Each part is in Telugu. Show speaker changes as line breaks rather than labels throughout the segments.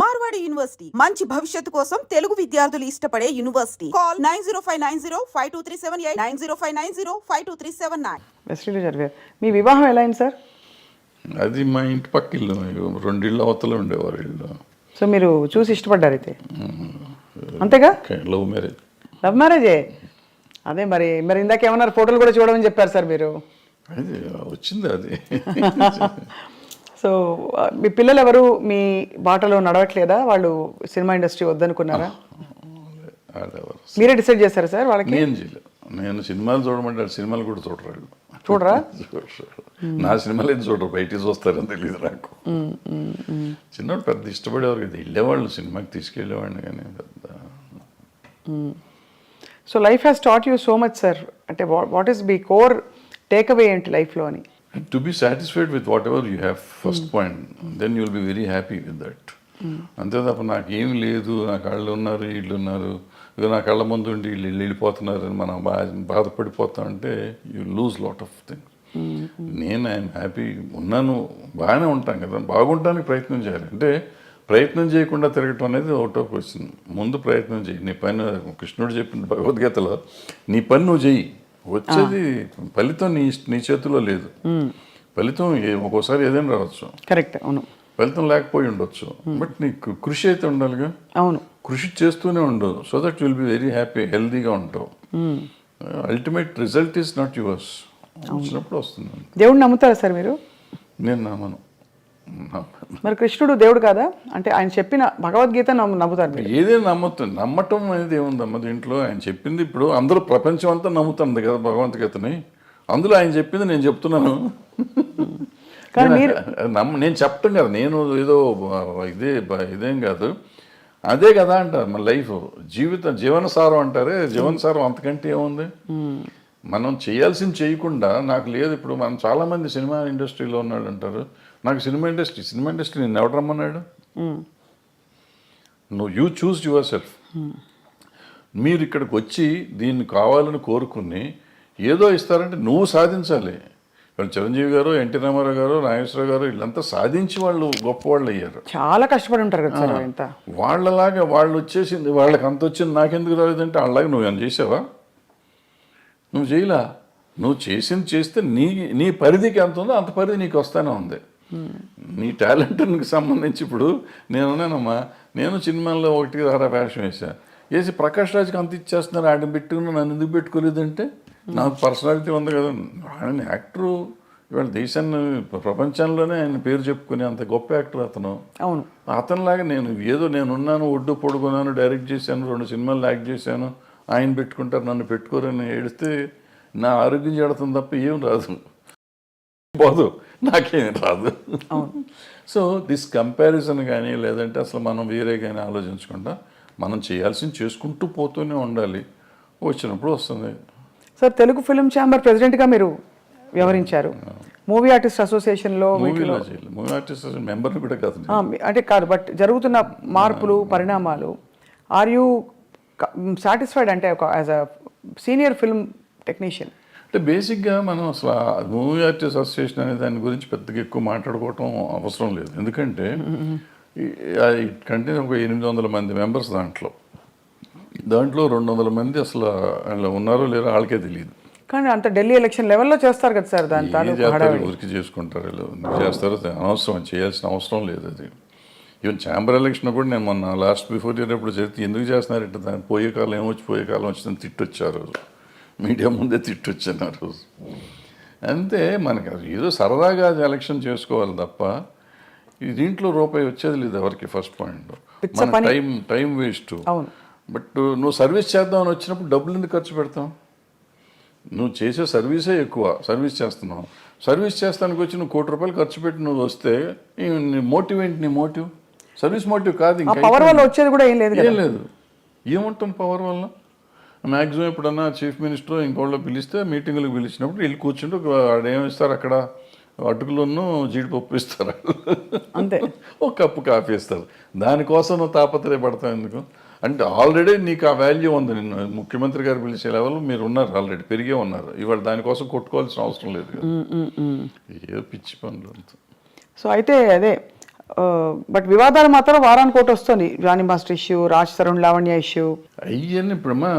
మార్వాడి యూనివర్సిటీ మంచి భవిష్యత్తు కోసం తెలుగు విద్యార్థులు ఇష్టపడే university. Call nine zero five nine zero five two three seven eight nine zero five nine zero five two three seven nine.
వెస్ట్రీలో జరిగారు మీ వివాహం ఎలా అయింది సార్?
అది మా ఇంటి పక్క ఇల్లు రెండిళ్ళు అవతల ఉండేవారు ఇల్లు.
సో మీరు చూసి ఇష్టపడ్డారు అయితే? అంతేగా?
Love marriage.
లవ్ మ్యారేజే? అదే మరి మరి ఇందాక ఏమన్నారు ఫోటోలు కూడా చూడమని చెప్పారు సార్ మీరు.
అది వచ్చింది అది.
సో మీ పిల్లలు ఎవరు మీ బాటలో నడవట్లేదా? వాళ్ళు సినిమా ఇండస్ట్రీ వద్దనుకున్నారా? మీరే డిసైడ్ చేశారా సార్ వాళ్ళకి?
నేను చేయలేదు నేను సినిమాలు చూడమంటే సినిమాలు కూడా చూడరా
చూడరు.
నా సినిమాలు ఏం చూడరు. బయటికి చూస్తారని తెలియదు నాకు. చిన్నప్పుడు పెద్ద ఇష్టపడేవారు కదా. వెళ్ళేవాళ్ళు సినిమాకి తీసుకెళ్ళేవాడిని కానీ పెద్ద.
So life has taught you so much sir. అంటే what is be core takeaway ఏంటి లైఫ్లో అని?
To be satisfied with whatever you have first point then you will be very happy with that అంతే తప్ప నాకేం లేదు నా కళ్ళు ఉన్నారు వీళ్ళు ఉన్నారు. ఇక నా కళ్ళ ముందు ఉండి వీళ్ళు వీళ్ళు వెళ్ళిపోతున్నారు అని మనం బా బాధపడిపోతాం అంటే you lose lot of thing నేను ఐఎమ్ హ్యాపీ ఉన్నాను బాగానే ఉంటాను కదా బాగుంటానికి ప్రయత్నం చేయాలి. అంటే ప్రయత్నం చేయకుండా తిరగటం అనేది ఒకటో క్వశ్చన్ ముందు ప్రయత్నం చేయి. నీ పని కృష్ణుడు చెప్పిన భగవద్గీతలో నీ పని నువ్వు చెయ్యి. వచ్చేది ఫలితం నీ నీ చేతిలో లేదు. ఫలితం ఒక్కోసారి ఏదైనా రావచ్చు.
కరెక్ట్ అవును.
ఫలితం లేకపోయి ఉండొచ్చు. బట్ నీకు కృషి అయితే ఉండాలిగా.
అవును.
కృషి చేస్తూనే ఉండు so that will be very happy హెల్దీగా ఉంటావు. Ultimate result is not yours వచ్చినప్పుడు వస్తుంది.
దేవుడిని నమ్ముతారా సార్ మీరు?
నేను నమ్మను.
మరి కృష్ణుడు దేవుడు కాదా? అంటే ఆయన చెప్పిన భగవద్గీత నమ్ము- నమ్ముతారు మీరు.
ఏదైనా నమ్ముతుంది నమ్మటం అనేది ఏముందమ్మ దీంట్లో ఆయన చెప్పింది ఇప్పుడు అందరూ ప్రపంచం అంతా నమ్ముతుంది కదా భగవంతుగీతని అందులో ఆయన చెప్పింది నేను చెప్తున్నాను.
కానీ
నమ్మ నేను చెప్పటం కదా. నేను ఏదో ఇదే ఇదేం కాదు. అదే కదా అంటారు మన లైఫ్. జీవితం జీవనసారం అంటారే. జీవనసారం అంతకంటే ఏముంది? మనం చేయాల్సింది చేయకుండా నాకు లేదు ఇప్పుడు మనం చాలామంది సినిమా ఇండస్ట్రీలో ఉన్నాడు అంటారు. నాకు సినిమా ఇండస్ట్రీ సినిమా ఇండస్ట్రీ నేను ఎవడు రమ్మన్నాడు? నువ్వు యూ చూస్ యువర్ సెల్ఫ్ మీరు ఇక్కడికి వచ్చి దీన్ని కావాలని కోరుకుని ఏదో ఇస్తారంటే నువ్వు సాధించాలి. ఇప్పుడు చిరంజీవి గారు ఎన్టీ రామారావు గారు నాగేశ్వరరావు గారు వీళ్ళంతా సాధించి వాళ్ళు గొప్పవాళ్ళు అయ్యారు.
చాలా కష్టపడి ఉంటారు కదా
వాళ్ళలాగా వాళ్ళు వచ్చేసింది వాళ్ళకి అంత వచ్చింది నాకెందుకు రాలేదంటే వాళ్ళలాగా నువ్వు ఏమైనా చేసావా? నువ్వు చేయలా. నువ్వు చేసింది చేస్తే నీ నీ పరిధికి ఎంత ఉందో అంత పరిధి నీకు వస్తానే ఉంది. నీ టాలెంట్కి సంబంధించి ఇప్పుడు నేనున్నానమ్మా నేను సినిమాల్లో ఒకటి ధారా వేషం వేసా వేసి ప్రకాష్ రాజ్కి అంత ఇచ్చేస్తున్నారు ఆడిని పెట్టుకుని నన్ను ఎందుకు పెట్టుకోలేదంటే నాకు పర్సనాలిటీ ఉంది కదా. ఆయన యాక్టరు ఇవాళ దేశాన్ని ప్రపంచంలోనే ఆయన పేరు చెప్పుకునే అంత గొప్ప యాక్టర్ అతను.
అవును.
అతనిలాగా నేను ఏదో నేను ఉన్నాను ఒడ్డు పొడుగున్నాను డైరెక్ట్ చేశాను రెండు సినిమాలు యాక్ట్ చేశాను ఆయన పెట్టుకుంటారు నన్ను పెట్టుకోరని ఏడిస్తే నా ఆరోగ్యం చెడతాం తప్ప ఏం రాదు. పోదు. నాకేం రాదు. సో దిస్ కంపారిజన్ కానీ లేదంటే అసలు మనం వేరే కానీ ఆలోచించకుండా మనం చేయాల్సింది చేసుకుంటూ పోతూనే ఉండాలి. వచ్చినప్పుడు వస్తుంది.
సార్ తెలుగు ఫిల్మ్ ఛాంబర్ ప్రెసిడెంట్గా మీరు వ్యవహరించారు. మూవీ ఆర్టిస్ట్ అసోసియేషన్లో
మూవీ ఆర్టిస్ట్ మెంబర్ని కూడా కాదు
అంటే కాదు బట్ జరుగుతున్న మార్పులు పరిణామాలు ఆర్ యూ సాటిస్ఫైడ్ అంటే ఒక as a senior film technician?
అంటే బేసిక్గా మనం అసలు మూవీ ఆర్టిస్ట్ అసోసియేషన్ అనే దాని గురించి పెద్దగా ఎక్కువ మాట్లాడుకోవటం అవసరం లేదు. ఎందుకంటే కంటే ఒక ఎనిమిది వందల మంది మెంబర్స్ దాంట్లో. దాంట్లో రెండు వందల మంది అసలు వాళ్ళు ఉన్నారో లేరో వాళ్ళకే తెలియదు
కానీ అంత ఢిల్లీ ఎలక్షన్ లెవెల్లో చేస్తారు కదా సార్ దాని
ఊరికి చేసుకుంటారు చేస్తారో? అనవసరం. చేయాల్సిన అవసరం లేదు అది. ఈవెన్ ఛాంబర్ ఎలక్షన్ కూడా నేను మొన్న లాస్ట్ బిఫోర్ ఇయర్ ఎప్పుడు చెప్తే ఎందుకు చేస్తున్నారంటే దాని పోయే కాలం ఏమొచ్చి పోయే కాలం వచ్చిందని తిట్టొచ్చారు. మీడియా ముందే తిట్టొచ్చాను ఆ రోజు. అంతే మనకి అది ఏదో సరదాగా అది ఎలక్షన్ చేసుకోవాలి తప్ప ఈ దీంట్లో రూపాయి వచ్చేది లేదు ఎవరికి ఫస్ట్ పాయింట్. మన. Time time waste. బట్ నువ్వు సర్వీస్ చేద్దామని వచ్చినప్పుడు డబ్బులు ఎందుకు ఖర్చు పెడతాం నువ్వు చేసే సర్వీసే ఎక్కువ సర్వీస్ చేస్తున్నావు. సర్వీస్ చేస్తానికి వచ్చి నువ్వు కోటి రూపాయలు ఖర్చు పెట్టి నువ్వు వస్తే నీ మోటివ్ ఏంటి నీ మోటివ్? సర్వీస్ మోటివ్ కాదు ఇంకా
పవర్ వల్ల వచ్చేది కూడా ఏం లేదు
ఏం లేదు. ఏముంటుంది పవర్ వల్ల మ్యాక్సిమం ఎప్పుడన్నా చీఫ్ మినిస్టర్ ఇంకోళ్ళు పిలిస్తే మీటింగ్లకు పిలిచినప్పుడు వెళ్ళి కూర్చుంటే ఒక వాడు ఏమి ఇస్తారు అక్కడ? అటుకులను జీడిపప్పు ఇస్తారు
అంతే.
ఒక కప్పు కాఫీ ఇస్తారు దానికోసం నువ్వు తాపత్రయపడతావు ఎందుకు? అంటే ఆల్రెడీ నీకు ఆ వాల్యూ ఉంది. నిన్ను ముఖ్యమంత్రి గారు పిలిచే లెవెల్ మీరు ఉన్నారు ఆల్రెడీ పెరిగే ఉన్నారు. ఇవాళ దానికోసం కొట్టుకోవాల్సిన అవసరం లేదు కదా. ఏదో పిచ్చి పనులు అంతా.
సో అయితే అదే బట్ వివాదాలు మాత్రం వారానికి ఒకటి వస్తుంది. Johnny master issue Raj Tarun Lavanya issue.
అయ్యని ఇప్పుడమ్మా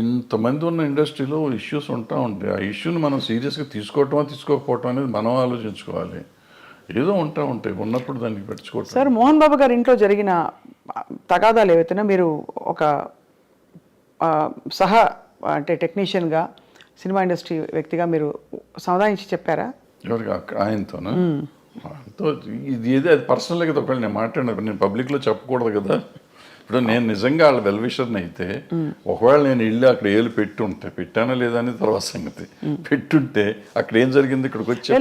ఇంతమంది ఉన్న ఇండస్ట్రీలో ఇష్యూస్ ఉంటా ఉంటాయి. ఆ ఇష్యూని మనం సీరియస్గా తీసుకోవటమా తీసుకోకపోవటం అనేది మనం ఆలోచించుకోవాలి. ఏదో ఉంటా ఉంటాయి. ఉన్నప్పుడు దానికి పెట్టుకోవటం.
సార్ మోహన్ బాబు గారి ఇంట్లో జరిగిన తగాదాలు ఏవైతేనే మీరు ఒక సహ అంటే టెక్నీషియన్గా సినిమా ఇండస్ట్రీ వ్యక్తిగా మీరు సముదాయించి చెప్పారా?
ఎవరికి? ఆయనతోనా? ఆయనతో ఇది ఏదో? అది పర్సనల్ కదా ఒకవేళ నేను మాట్లాడిన నేను పబ్లిక్లో చెప్పకూడదు కదా. ఇప్పుడు నేను నిజంగా వాళ్ళ వెల్విషర్ని అయితే ఒకవేళ నేను ఇల్లు అక్కడ ఏళ్ళు పెట్టుంటే పెట్టానా లేదా అనేది తర్వాత సంగతి. పెట్టుంటే అక్కడ ఏం జరిగింది? ఇక్కడికి వచ్చి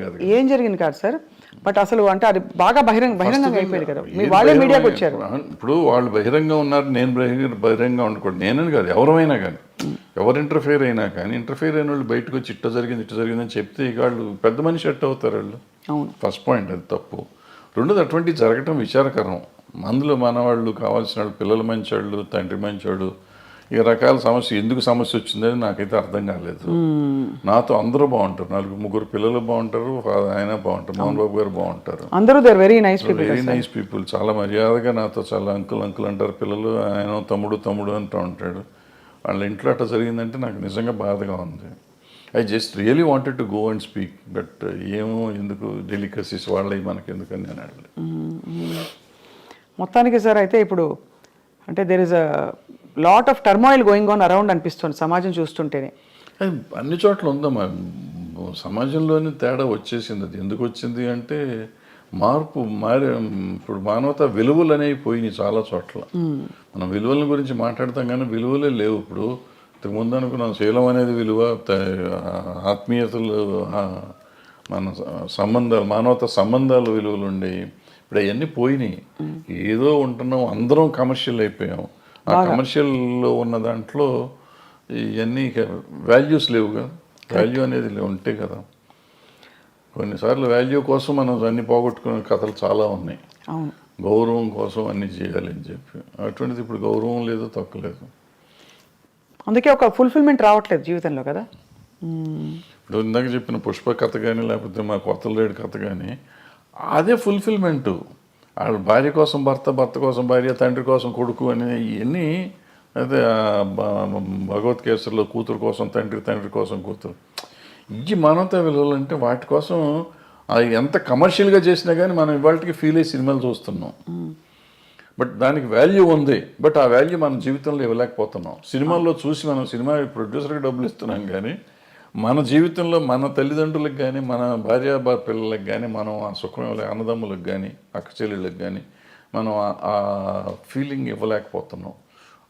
కాదు
ఏ- జరిగింది కాదు సార్? బట్ అసలు అంటే అది బాగా బహిరంగ బహిరంగంగా అయిపోయింది కదా. మీ వాళ్ళే మీడియాకి వచ్చారు.
ఇప్పుడు వాళ్ళు బహిరంగ ఉన్నారు నేను బహిరంగ బహిరంగ ఉండకూడదు. నేనని కాదు ఎవరమైనా కానీ. ఎవరు ఇంటర్ఫేర్ అయినా కానీ ఇంటర్ఫేర్ అయిన వాళ్ళు బయటకు వచ్చి ఇట్ట జరిగింది ఇట్ట జరిగిందని చెప్తే ఇక వాళ్ళు పెద్ద మనిషి ఎట్ట అవుతారు వాళ్ళు. ఫస్ట్ పాయింట్ అది తప్పు. రెండోది అటువంటి జరగటం విచారకరం. అందులో మన వాళ్ళు కావాల్సిన వాళ్ళు పిల్లలు మంచోళ్ళు తండ్రి మంచోడు ఈ రకాల సమస్య ఎందుకు సమస్య వచ్చిందని నాకైతే అర్థం కాలేదు. నాతో అందరూ బాగుంటారు. నలుగురు ముగ్గురు పిల్లలు బాగుంటారు ఆయన బాగుంటారు మోహన్ బాబు గారు బాగుంటారు.
అందరూ they're very nice people
very nice people చాలా మర్యాదగా నాతో చాలా అంకుల్ అంకుల్ అంటారు పిల్లలు ఆయన తమ్ముడు తమ్ముడు అంటూ ఉంటాడు. వాళ్ళ ఇంట్లో అట్లా జరిగిందంటే నాకు నిజంగా బాధగా ఉంది. I just really wanted to go and speak but ఏమో ఎందుకు డెలికసీస్ వాళ్ళవి మనకి ఎందుకని నేను అడగలేదు
మొత్తానికి సార్ అయితే ఇప్పుడు అంటే there is a lot of turmoil going on around అనిపిస్తుంది సమాజం చూస్తుంటేనే.
అది అన్ని చోట్ల ఉందమ్మా. సమాజంలోని తేడా వచ్చేసింది. అది ఎందుకు వచ్చింది అంటే మార్పు మారే ఇప్పుడు మానవత విలువలు అనేవి పోయినాయి చాలా చోట్ల. మనం విలువల గురించి మాట్లాడతాం కానీ విలువలే లేవు ఇప్పుడు. ఇంతకు ముందు అనుకున్నాం శీలం అనేది విలువ ఆత్మీయతలు మన సంబంధాలు మానవత సంబంధాలు విలువలు ఉండేవి. ఇప్పుడు అవన్నీ పోయినాయి. ఏదో ఉంటున్నాం అందరం కమర్షియల్ అయిపోయాం. ఆ కమర్షియల్లో ఉన్న దాంట్లో ఇవన్నీ వాల్యూస్ లేవు కదా వాల్యూ అనేది ఉంటే కదా. కొన్నిసార్లు వాల్యూ కోసం మనం అన్ని పోగొట్టుకునే కథలు చాలా ఉన్నాయి. గౌరవం కోసం అన్ని చేయాలి అని చెప్పి. అటువంటిది ఇప్పుడు గౌరవం లేదు తక్కువలేదు
అందుకే ఒక ఫుల్ఫిల్మెంట్ రావట్లేదు జీవితంలో కదా.
ఇప్పుడు ఇందాక చెప్పిన పుష్ప కథ కానీ లేకపోతే మా కొత్త లేడు కథ కానీ అదే ఫుల్ఫిల్మెంట్ వాళ్ళ భార్య కోసం భర్త భర్త కోసం భార్య తండ్రి కోసం కొడుకు అనే ఇవన్నీ అయితే భగవత్ కేసరిలో కూతురు కోసం తండ్రి తండ్రి కోసం కూతురు. ఈ మానవతా విలువలు అంటే వాటి కోసం అది ఎంత కమర్షియల్గా చేసినా కానీ మనం ఇవాళకి ఫీల్ అయ్యి సినిమాలు చూస్తున్నాం. బట్ దానికి వాల్యూ ఉంది. బట్ ఆ వాల్యూ మన జీవితంలో ఇవ్వలేకపోతున్నాం. సినిమాల్లో చూసి మనం సినిమా ప్రొడ్యూసర్కి డబ్బులు ఇస్తున్నాం కానీ మన జీవితంలో మన తల్లిదండ్రులకు కానీ మన భార్య పిల్లలకు కానీ మనం ఆ సుఖం ఇవ్వలే అన్నదమ్ములకు కానీ అక్క చెల్లెళ్ళకి కానీ మనం ఆ- ఆ ఫీలింగ్ ఇవ్వలేకపోతున్నాం.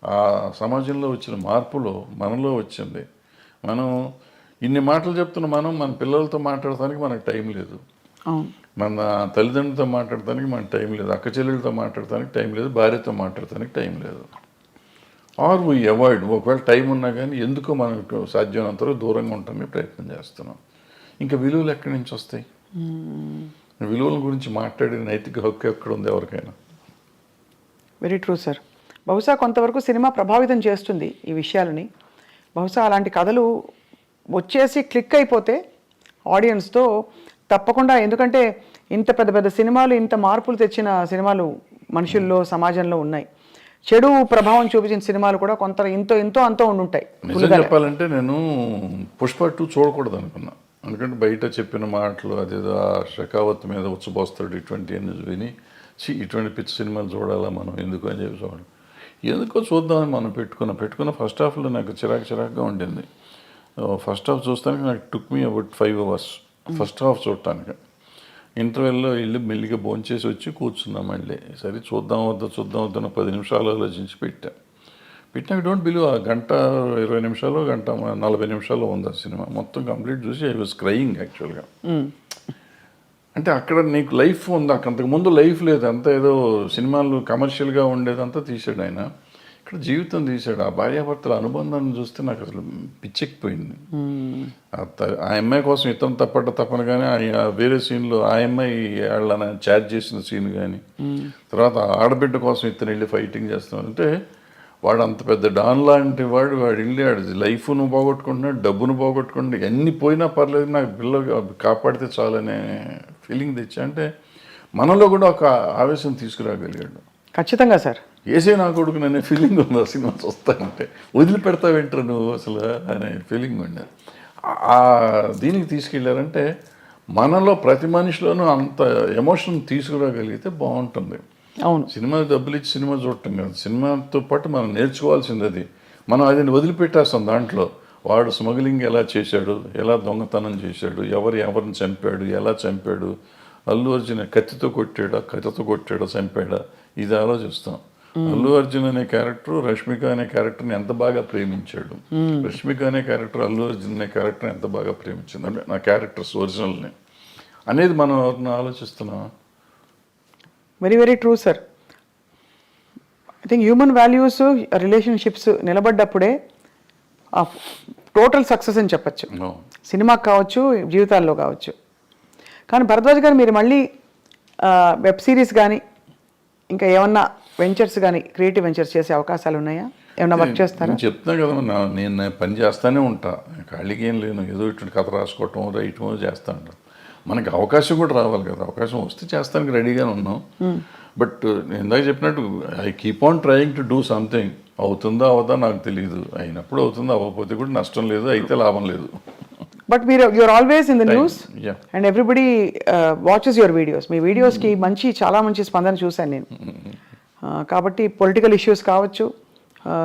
ఆ సమాజంలో వచ్చిన మార్పులో మనలో వచ్చింది. మనం ఇన్ని మాటలు చెప్తున్న మనం మన పిల్లలతో మాట్లాడటానికి మనకు టైం లేదు. మన తల్లిదండ్రులతో మాట్లాడటానికి మనకు టైం లేదు. అక్క చెల్లెలతో మాట్లాడటానికి టైం లేదు. భార్యతో మాట్లాడటానికి టైం లేదు. Are we avoid. ఒకవేళ టైం ఉన్నా కానీ ఎందుకో మనకు సాధ్యమైనంత వరకు దూరంగా ఉండటానికి ప్రయత్నం చేస్తున్నాం. ఇంకా విలువలు ఎక్కడి నుంచి వస్తాయి? విలువల గురించి మాట్లాడే నైతిక హక్కు ఎక్కడ ఉంది ఎవరికైనా?
Very true sir. బహుశా కొంతవరకు సినిమా ప్రభావితం చేస్తుంది ఈ విషయాలని. బహుశా అలాంటి కథలు వచ్చేసి క్లిక్ అయిపోతే ఆడియన్స్తో తప్పకుండా ఎందుకంటే ఇంత పెద్ద పెద్ద సినిమాలు ఇంత మార్పులు తెచ్చిన సినిమాలు మనుషుల్లో సమాజంలో ఉన్నాయి. చెడు ప్రభావం చూపించిన సినిమాలు కూడా కొంత ఇంతో ఎంతో అంతో ఉండుంటాయి.
చెప్పాలంటే నేను పుష్ప టూ చూడకూడదు అనుకున్నా. ఎందుకంటే బయట చెప్పిన మాటలు అదేదో ఆ షెకావత్ మీద ఉచ్చబోస్తాడు ఇటువంటి అన్ని విని ఇటువంటి పిచ్చి సినిమాలు చూడాలా మనం ఎందుకు అని చెప్పి చూడాలి ఎందుకో చూద్దామని మనం పెట్టుకున్న. పెట్టుకున్న ఫస్ట్ హాఫ్లో నాకు చిరాకు చిరాకుగా ఉండింది. ఫస్ట్ హాఫ్ చూస్తానికి నాకు took me about five hours first half చూడటానికి. ఇంటర్వెల్లో వెళ్ళి మెల్లిగా భోంచేసి వచ్చి కూర్చున్నాం మళ్ళీ. సరే చూద్దాం వద్దా చూద్దాం వద్దా పది నిమిషాలు ఆలోచించి పెట్టా. పెట్టినాక డోంట్ బిలీవ్ ఆ గంట ఇరవై నిమిషాలు గంట నలభై నిమిషాలు ఉంది ఆ సినిమా. మొత్తం కంప్లీట్ చూసి ఐ వాజ్ క్రయింగ్ యాక్చువల్గా అంటే అక్కడ నీకు లైఫ్ ఉంది. అక్కడ అంతకు ముందు లైఫ్ లేదు. అంతా ఏదో సినిమాలు కమర్షియల్గా ఉండేదంతా తీసాడు ఆయన. ఇక్కడ జీవితం తీసాడు ఆ భార్యాభర్తల అనుబంధాన్ని చూస్తే నాకు అసలు పిచ్చెక్కిపోయింది. ఆ త- ఆ అమ్మాయి కోసం ఇతను తప్పట తప్పను కానీ ఆ వేరే సీన్లో ఆ అమ్మాయి వాళ్ళని చార్జ్ చేసిన సీన్ కానీ తర్వాత ఆ ఆడబిడ్డ కోసం ఇతను వెళ్ళి ఫైటింగ్ చేస్తున్నాడు. అంటే వాడు అంత పెద్ద డాన్ లాంటి వాడు వాడు వెళ్ళి వాడి లైఫ్ను పోగొట్టుకుంటున్నాడు డబ్బును పోగొట్టుకుంటున్నాడు ఎన్ని పోయినా పర్లేదు నాకు పిల్ల కాపాడితే చాలనే ఫీలింగ్ తెచ్చా. అంటే మనలో కూడా ఒక ఆవేశం తీసుకురాగలిగాడు.
ఖచ్చితంగా సార్.
ఏసే నా కొడుకు అనే ఫీలింగ్ ఉంది? ఆ సినిమా చూస్తానంటే వదిలిపెడతావేంట్రా నువ్వు అసలు? అనే ఫీలింగ్ ఉండే. ఆ దీనికి తీసుకెళ్ళారంటే మనలో ప్రతి మనిషిలోనూ అంత ఎమోషన్ తీసుకురాగలిగితే బాగుంటుంది.
అవును.
సినిమా డబ్బులు ఇచ్చి సినిమా చూడటం కాదు. సినిమాతో పాటు మనం నేర్చుకోవాల్సింది అది మనం అది వదిలిపెట్టేస్తాం దాంట్లో. వాడు స్మగ్లింగ్ ఎలా చేశాడు? ఎలా దొంగతనం చేశాడు? ఎవరు ఎవరిని చంపాడు? ఎలా చంపాడు? అల్లు అర్జున్ కత్తితో కొట్టాడా? కత్తితో కొట్టాడా? చంపాడా? ఇది ఆలోచిస్తాం. అల్లు అర్జున్ అనే క్యారెక్టర్ రష్మిక అనే క్యారెక్టర్ని ఎంత బాగా ప్రేమించాడు? రష్మిక అనే క్యారెక్టర్ అల్లు అర్జున్ అనే క్యారెక్టర్ ఎంత బాగా ప్రేమించింది? అంటే నా క్యారెక్టర్స్ ఒరిజినల్ని అనేది మనం ఎవరిని ఆలోచిస్తున్నాం?
Very very true sir I think human values relationships నిలబడ్డప్పుడే total success అని చెప్పచ్చు.
No.
సినిమాకి కావచ్చు జీవితాల్లో కావచ్చు. కానీ భరద్వాజ్ గారు మీరు మళ్ళీ వెబ్ సిరీస్ కానీ ఇంకా ఏమన్నా వెంచర్స్ కానీ క్రియేటివ్ వెంచర్స్ చేసే అవకాశాలు ఉన్నాయా? ఏమన్నా వర్క్ చేస్తారా?
నేను చెప్తున్నా కదా నేను పని చేస్తానే ఉంటా. ఖాళీకి ఏం లేను. ఏదో ఇటువంటి కథ రాసుకోవటం రైటమో చేస్తా ఉంటాం మనకి అవకాశం కూడా రావాలి కదా. అవకాశం వస్తే చేస్తానికి రెడీగానే ఉన్నాం. బట్ నేను ఇందాక చెప్పినట్టు I keep on trying to do something అవుతుందా అవదా నాకు తెలియదు అయినప్పుడు అవుతుందా అవ్వకపోతే కూడా నష్టం లేదు అయితే లాభం లేదు.
బట్ మీరు you are always in the news. And everybody watches your videos మీ వీడియోస్కి మంచి చాలా మంచి స్పందన చూశాను నేను. కాబట్టి పొలిటికల్ ఇష్యూస్ కావచ్చు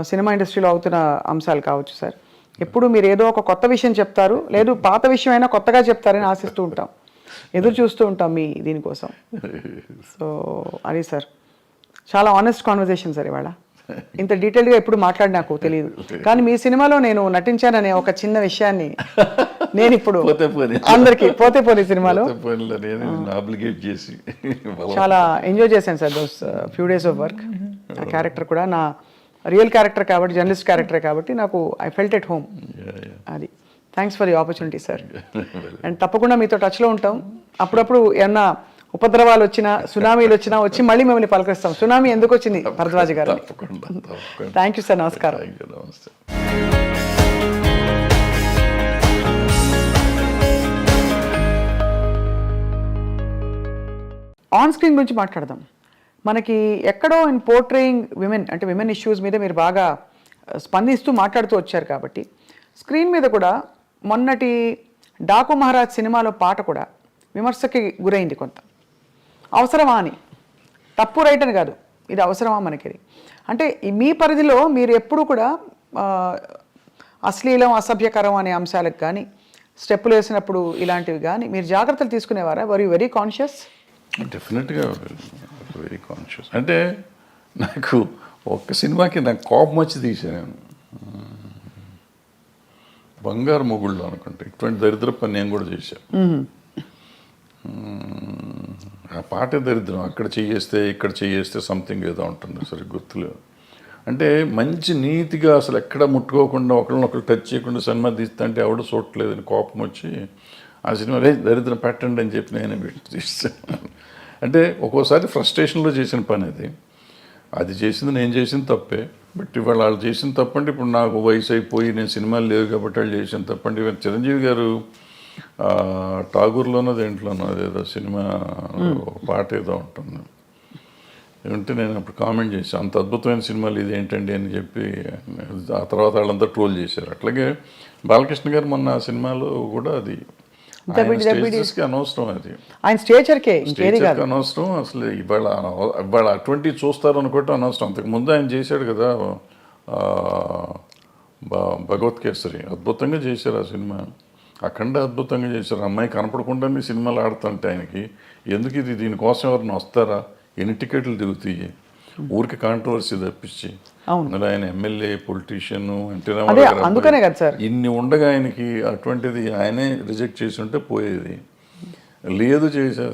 సినిమా ఇండస్ట్రీలో అవుతున్న అంశాలు కావచ్చు సార్ ఎప్పుడు మీరు ఏదో ఒక కొత్త విషయం చెప్తారు లేదు పాత విషయం అయినా కొత్తగా చెప్తారని ఆశిస్తూ ఉంటాం. ఎదురు చూస్తూ ఉంటాం మీ దీనికోసం. సో అది సార్ చాలా ఆనెస్ట్ కాన్వర్జేషన్ సార్ ఇవాళ. ఇంత డీటెయిల్గా ఎప్పుడు మాట్లాడి నాకు తెలియదు కానీ మీ సినిమాలో నేను నటించాననే ఒక చిన్న విషయాన్ని నేను ఇప్పుడు. అందరికి పోతే పోనీ సినిమాలో.
చేసి.
చాలా ఎంజాయ్ చేశాను sir those few days of work ఆ క్యారెక్టర్ కూడా నా రియల్ క్యారెక్టర్ కాబట్టి జర్నలిస్ట్ క్యారెక్టర్ కాబట్టి నాకు ఐ ఫెల్ట్ ఎట్ హోమ్ అది. Thanks for the opportunity sir and తప్పకుండా మీతో టచ్లో ఉంటాం. అప్పుడప్పుడు ఏమన్నా ఉపద్రవాలు వచ్చినా సునామీలు వచ్చినా వచ్చి మళ్ళీ మిమ్మల్ని పలకరిస్తాం. సునామీ ఎందుకు వచ్చింది? భరద్వాజ్ గారు. థ్యాంక్ యూ సార్ నమస్కారం.
నమస్తే.
ఆన్ స్క్రీన్ గురించి మాట్లాడదాం. మనకి ఎక్కడో ఇన్ పోర్ట్రేయింగ్ విమెన్ అంటే విమెన్ ఇష్యూస్ మీద మీరు బాగా స్పందిస్తూ మాట్లాడుతూ వచ్చారు కాబట్టి స్క్రీన్ మీద కూడా మొన్నటి డాకు మహారాజ్ సినిమాలో పాట కూడా విమర్శకి గురైంది కొంత. అవసరమా అని. తప్పు రైట్ అని కాదు. ఇది అవసరమా మనకి అంటే మీ పరిధిలో మీరు ఎప్పుడు కూడా అశ్లీలం అసభ్యకరం అనే అంశాలకు కానీ స్టెప్పులు వేసినప్పుడు ఇలాంటివి కానీ మీరు జాగ్రత్తలు తీసుకునేవారా? వర్ యూ వెరీ కాన్షియస్
డెఫినెట్గా వెరీ కాన్షియస్ అంటే నాకు ఒక్క సినిమాకి నాకు కోపం వచ్చి తీసాను నేను బంగారు మొగుళ్ళు అనుకుంటా. ఇటువంటి దరిద్ర పని నేను కూడా చేశాను. ఆ పాటే దరిద్రం. అక్కడ చేయేస్తే ఇక్కడ చేయేస్తే సంథింగ్ ఏదో ఉంటుంది. సరే గుర్తులేదు అంటే మంచి నీతిగా అసలు ఎక్కడ ముట్టుకోకుండా ఒకరినొకరు టచ్ చేయకుండా సినిమా తీస్తా అంటే ఎవడు చూడట్లేదని కోపం వచ్చి ఆ సినిమా రే దరిద్రం పెట్టండి అని చెప్పి నేను తీస్తాను అంటే ఒక్కోసారి ఫ్రస్ట్రేషన్లో చేసిన పని అది. అది చేసింది నేను చేసిన తప్పే. బట్ ఇవాళ వాళ్ళు చేసిన తప్పంటే ఇప్పుడు నాకు వయసు అయిపోయి నేను సినిమాలు లేవు కాబట్టి వాళ్ళు చేసిన తప్పంటే చిరంజీవి గారు ఆ, ఠాగూర్లోనో దేంట్లోనో అదేదో సినిమా పాట ఏదో ఉంటుంది. ఉంటే నేను అప్పుడు కామెంట్ చేశాను అంత అద్భుతమైన సినిమాలు ఇది ఏంటండి అని చెప్పి ఆ తర్వాత వాళ్ళంతా ట్రోల్ చేశారు. అట్లాగే బాలకృష్ణ గారు మొన్న ఆ సినిమాలో కూడా అది అనవసరం అది.
ఆయన స్టేచర్కే
అనవసరం అసలు ఇవాళ ఇవాళ అటువంటివి చూస్తారు అనుకోవటం అనవసరం. అంతకు ముందు ఆయన చేశాడు కదా భగవత్ కేసరి. అద్భుతంగా చేశారు ఆ సినిమా. అఖండ అద్భుతంగా చేశారు. అమ్మాయి కనపడకుండానే సినిమాలు ఆడుతుంటే ఆయనకి ఎందుకు ఇది? దీనికోసం ఎవరిని వస్తారా? ఎన్ని టికెట్లు దిగుతాయి ఊరికి కాంట్రవర్సీ తప్పించి. అందులో ఆయన ఎమ్మెల్యే పొలిటీషియన్ అంటే
అదే, అందుకనే కదా సార్.
ఇన్ని ఉండగా ఆయనకి అటువంటిది ఆయనే రిజెక్ట్ చేసి ఉంటే పోయేది. లేదు చేసే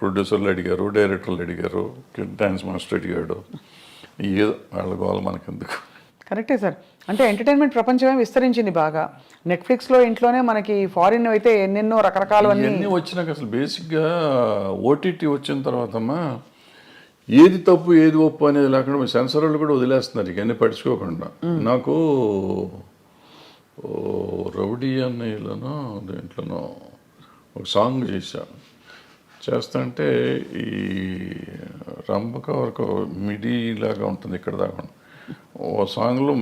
ప్రొడ్యూసర్లు అడిగారు డైరెక్టర్లు అడిగారు డాన్స్ మాస్టర్ అడిగాడు. ఏదో వాళ్ళ గోల మనకెందుకు?
కరెక్టే సార్. అంటే ఎంటర్టైన్మెంట్ ప్రపంచమే విస్తరించింది బాగా. నెట్ఫ్లిక్స్లో ఇంట్లోనే మనకి ఫారిన్ అయితే ఎన్నెన్నో రకరకాలు అన్ని
ఇవన్నీ వచ్చినాక అసలు బేసిక్గా ఓటీటీ వచ్చిన తర్వాతమ్మా ఏది తప్పు ఏది ఒప్పు అనేది లేకుండా సెన్సర్ వాళ్ళు కూడా వదిలేస్తున్నారు. ఇవన్నీ పడుచుకోకుండా నాకు రౌడీ అన్నయ్యలోనో దేంట్లోనో ఒక సాంగ్ చేశా. చేస్తుంటే ఈ రంభక వరకు మిడి లాగా ఉంటుంది ఇక్కడ దాకా. ఓ సాంగ్లో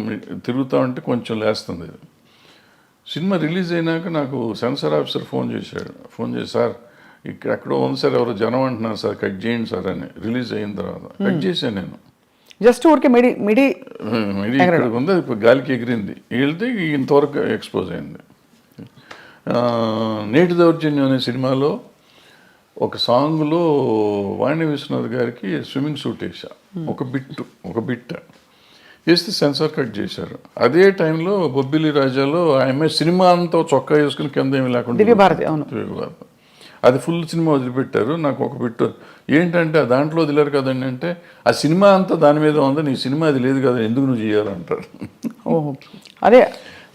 తిరుగుతా ఉంటే కొంచెం లేస్తుంది. సినిమా రిలీజ్ అయినాక నాకు సెన్సార్ ఆఫీసర్ ఫోన్ చేశాడు. ఫోన్ చేసి సార్ ఇక్కడ ఎక్కడో ఉంది సార్ ఎవరో జనం అంటున్నారు సార్ కట్ చేయండి సార్ అని రిలీజ్ అయిన తర్వాత కట్ చేశాను నేను.
జస్ట్ ఊరికే మిడి మిడి
ఇది ఇక్కడ ఉంది అది గాలికి ఎగిరింది. వెళ్తే ఇంతవరకు ఎక్స్పోజ్ అయింది. నేటి దౌర్జన్యం అనే సినిమాలో ఒక సాంగ్లో వాణి విశ్వనాథ్ గారికి స్విమ్మింగ్ సూట్ వేసా ఒక బిట్ ఒక బిట్ వేస్తే సెన్సార్ కట్ చేశారు. అదే టైంలో బొబ్బిలి రాజాలో ఆమె సినిమా అంతా చొక్కా వేసుకుని కింద ఏమి లేకుండా
దివ్యభారతి, అవును.
దివ్యభారతి. అది ఫుల్ సినిమా వదిలిపెట్టారు. నాకు ఒక బిట్ ఏంటంటే ఆ దాంట్లో వదిలేరు కదండి అంటే ఆ సినిమా అంతా దాని మీద ఉంది నీ సినిమా అది లేదు కదా ఎందుకు నువ్వు చేయాలంటారు
ఓహో. అదే.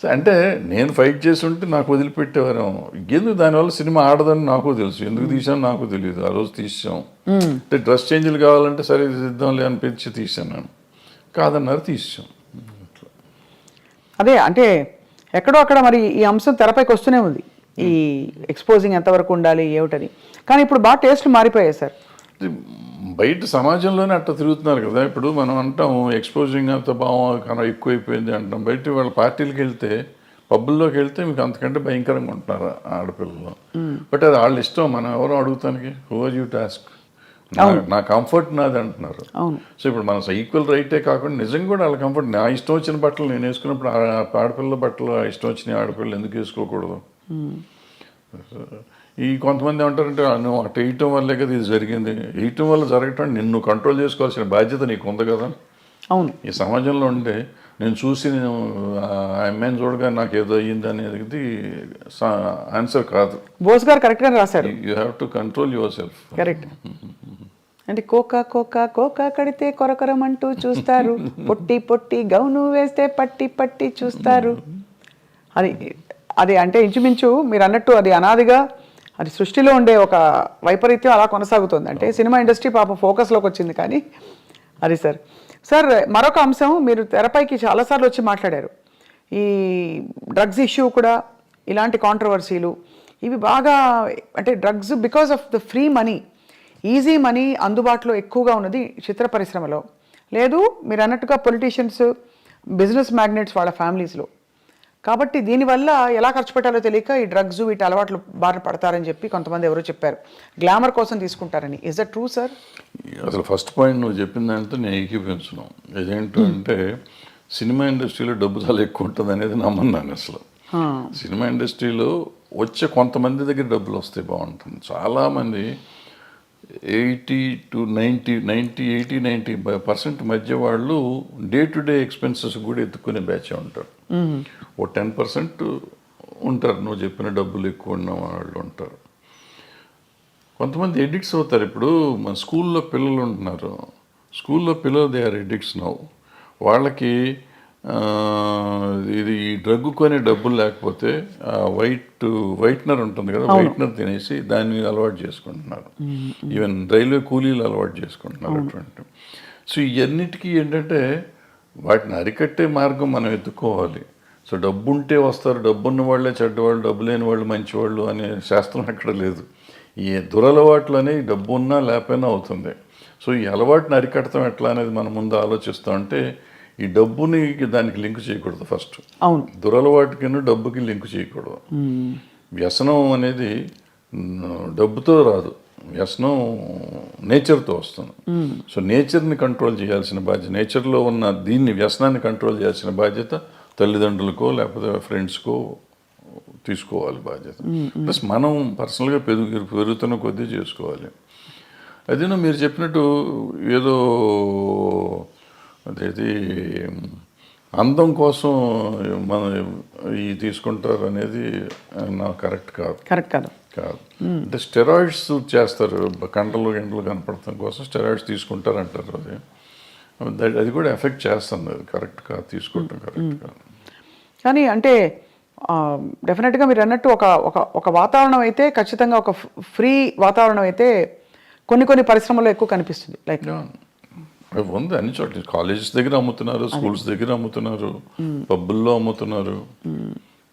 అంటే నేను ఫైట్ చేసి ఉంటే నాకు వదిలిపెట్టేవారు ఎందుకు దానివల్ల సినిమా ఆడదని నాకు తెలుసు. ఎందుకు తీసాను నాకు తెలియదు. ఆ రోజు తీసాం. అంటే డ్రెస్ చేంజ్లు కావాలంటే సరే తీద్దాంలే అనిపించి తీసాను నేను. కాదన్నారు తీసాం
అదే అంటే ఎక్కడో అక్కడ మరి ఈ అంశం తెరపైకి వస్తూనే ఉంది. ఈ ఎక్స్పోజింగ్ ఎంతవరకు ఉండాలి ఏమిటని. కానీ ఇప్పుడు బాగా టేస్ట్లు మారిపోయాయి సార్.
బయట సమాజంలోనే అట్లా తిరుగుతున్నారు కదా. ఇప్పుడు మనం అంటాం ఎక్స్పోజింగ్ అంత భావం ఎక్కువైపోయింది అంటాం. బయట వాళ్ళ పార్టీలకు వెళ్తే పబ్బుల్లోకి వెళ్తే మీకు అంతకంటే భయంకరంగా ఉంటున్నారు ఆడపిల్లలు. బట్ అది వాళ్ళ ఇష్టం మనం ఎవరో అడుగుతానికి? హోజ్ యూ టాస్క్ నా కంఫర్ట్ నాది అంటున్నారు.
అవును.
సో ఇప్పుడు మన ఈక్వల్ రైటే కాకుండా నిజంగా కూడా వాళ్ళ కంఫర్ట్ నా ఇష్టం వచ్చిన బట్టలు నేను వేసుకున్నప్పుడు ఆ ఆడపిల్ల బట్టలు ఆ ఇష్టం వచ్చిన ఆడపిల్లలు ఎందుకు వేసుకోకూడదు? ఈ కొంతమంది ఏమంటారంటే "ఆ, నువ్వు అటు వేయటం వల్లే కదా ఇది జరిగింది. వేయటం వల్ల జరగటం నిన్ను కంట్రోల్ చేసుకోవాల్సిన బాధ్యత నీకు ఉంది కదా?
అవును.
ఈ సమాజంలో ఉంటే నేను చూసి నేను ఆ అమ్మాయిని చూడగా నాకు ఏదో అయ్యింది అనేది ఆన్సర్ కాదు.
బోస్ గారు కరెక్ట్గా రాశారు
you have to control yourself
correct అంటే కోక కోక కోక కడితే కొరకొరమంటూ చూస్తారు. పొట్టి పొట్టి గౌను వేస్తే పట్టి పట్టి చూస్తారు. అది అది అంటే ఇంచుమించు మీరు అన్నట్టు అది అనాదిగా అది సృష్టిలో ఉండే ఒక వైపరీత్యం అలా కొనసాగుతుంది. అంటే సినిమా ఇండస్ట్రీ పాప ఫోకస్లోకి వచ్చింది కానీ అది సార్. సార్ మరొక అంశం మీరు తెరపైకి చాలాసార్లు వచ్చి మాట్లాడారు. ఈ డ్రగ్స్ ఇష్యూ కూడా ఇలాంటి కాంట్రవర్సీలు ఇవి బాగా అంటే drugs because of the free money easy money అందుబాటులో ఎక్కువగా ఉన్నది చిత్ర పరిశ్రమలో. లేదు మీరు అన్నట్టుగా పొలిటీషియన్స్ బిజినెస్ మ్యాగ్నెట్స్ వాళ్ళ ఫ్యామిలీస్లో కాబట్టి దీనివల్ల ఎలా ఖర్చు పెట్టాలో తెలియక ఈ డ్రగ్స్ వీటి అలవాట్లు బారిన పడతారని చెప్పి కొంతమంది ఎవరో చెప్పారు. గ్లామర్ కోసం తీసుకుంటారని. ఇస్ దట్ ట్రూ సార్
అసలు ఫస్ట్ పాయింట్ నువ్వు చెప్పిన దాంతో నేను ఏకీపించను ఇదేంటంటే సినిమా ఇండస్ట్రీలో డబ్బు చాలా ఎక్కువ ఉంటుంది అనేది నమ్మన్నాను అసలు. సినిమా ఇండస్ట్రీలో వచ్చే కొంతమంది దగ్గర డబ్బులు వస్తే బాగుంటుంది. చాలామంది eighty to ninety ninety eighty ninety percent మధ్య వాళ్ళు డే టు డే ఎక్స్పెన్సెస్ కూడా ఎత్తుకునే బ్యాచ్ ఉంటారు. ఓ టెన్ పర్సెంట్ ఉంటారు. నువ్వు చెప్పిన డబ్బులు ఎక్కువ ఉన్న వాళ్ళు ఉంటారు. కొంతమంది ఎడిక్ట్స్ అవుతారు. ఇప్పుడు మన స్కూల్లో పిల్లలు ఉంటున్నారు. స్కూల్లో పిల్లలు దే ఆర్ ఎడిక్ట్స్ నవ్వు వాళ్ళకి ఇది ఈ డ్రగ్ కొనే డబ్బులు లేకపోతే ఆ వైట్ వైట్నర్ ఉంటుంది కదా వైట్నర్ తినేసి దాన్ని అలవాటు చేసుకుంటున్నారు. ఈవెన్ రైల్వే కూలీలు అలవాటు చేసుకుంటున్నారు అటువంటి సో ఇవన్నిటికీ ఏంటంటే వాటిని అరికట్టే మార్గం మనం ఎత్తుకోవాలి. సో డబ్బు ఉంటే వస్తారు డబ్బు ఉన్న వాళ్ళే చెడ్డవాళ్ళు డబ్బు లేని వాళ్ళు మంచివాళ్ళు అనే శాస్త్రం అక్కడ లేదు. ఈ దురలవాట్లు అనేవి డబ్బు ఉన్నా లేకపోయినా అవుతుంది. సో ఈ అలవాటుని అరికడతాం ఎట్లా అనేది మనం ముందు ఆలోచిస్తూ ఉంటే ఈ డబ్బుని దానికి లింక్ చేయకూడదు ఫస్ట్.
అవును.
దురలవాటుకి డబ్బుకి లింక్ చేయకూడదు. వ్యసనం అనేది డబ్బుతో రాదు. వ్యసనం నేచర్తో వస్తుంది. సో నేచర్ని కంట్రోల్ చేయాల్సిన బాధ్యత నేచర్లో ఉన్న దీన్ని వ్యసనాన్ని కంట్రోల్ చేయాల్సిన బాధ్యత తల్లిదండ్రులకో లేకపోతే ఫ్రెండ్స్కో తీసుకోవాలి బాధ్యత. ప్లస్ మనం పర్సనల్గా పెరుగు పెరుగుతున్న కొద్దీ చేసుకోవాలి. అదేనో మీరు చెప్పినట్టు ఏదో అదేది అందం కోసం మన ఈ తీసుకుంటారు అనేది నాకు కరెక్ట్ కాదు.
కరెక్ట్ కాదు.
కాదు. అంటే స్టెరాయిడ్స్ చేస్తారు కండలు గంటలు కనపడటం కోసం స్టెరాయిడ్స్ తీసుకుంటారు అంటారు అది అది కూడా ఎఫెక్ట్ చేస్తుంది అది. కరెక్ట్ కాదు. తీసుకోవటం కరెక్ట్ కాదు.
కానీ అంటే డెఫినెట్గా మీరు అన్నట్టు ఒక ఒక ఒక వాతావరణం అయితే ఖచ్చితంగా ఒక ఫ్రీ వాతావరణం అయితే కొన్ని కొన్ని పరిశ్రమల్లో ఎక్కువ కనిపిస్తుంది. లైక్
ఉంది అన్ని చోట్ల. కాలేజెస్ దగ్గర అమ్ముతున్నారు స్కూల్స్ దగ్గర అమ్ముతున్నారు పబ్బుల్లో అమ్ముతున్నారు.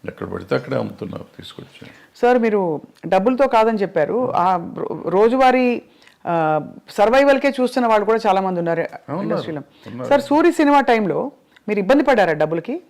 ఎక్కడ పడితే అక్కడే అమ్ముతున్నారు తీసుకొచ్చి.
సార్ మీరు డబ్బులతో కాదని చెప్పారు. ఆ రోజువారీ సర్వైవల్కే చూస్తున్న వాళ్ళు కూడా చాలా మంది ఉన్నారు ఇండస్ట్రీలో సార్ సూరి సినిమా టైంలో మీరు ఇబ్బంది పడ్డారా డబ్బులకి?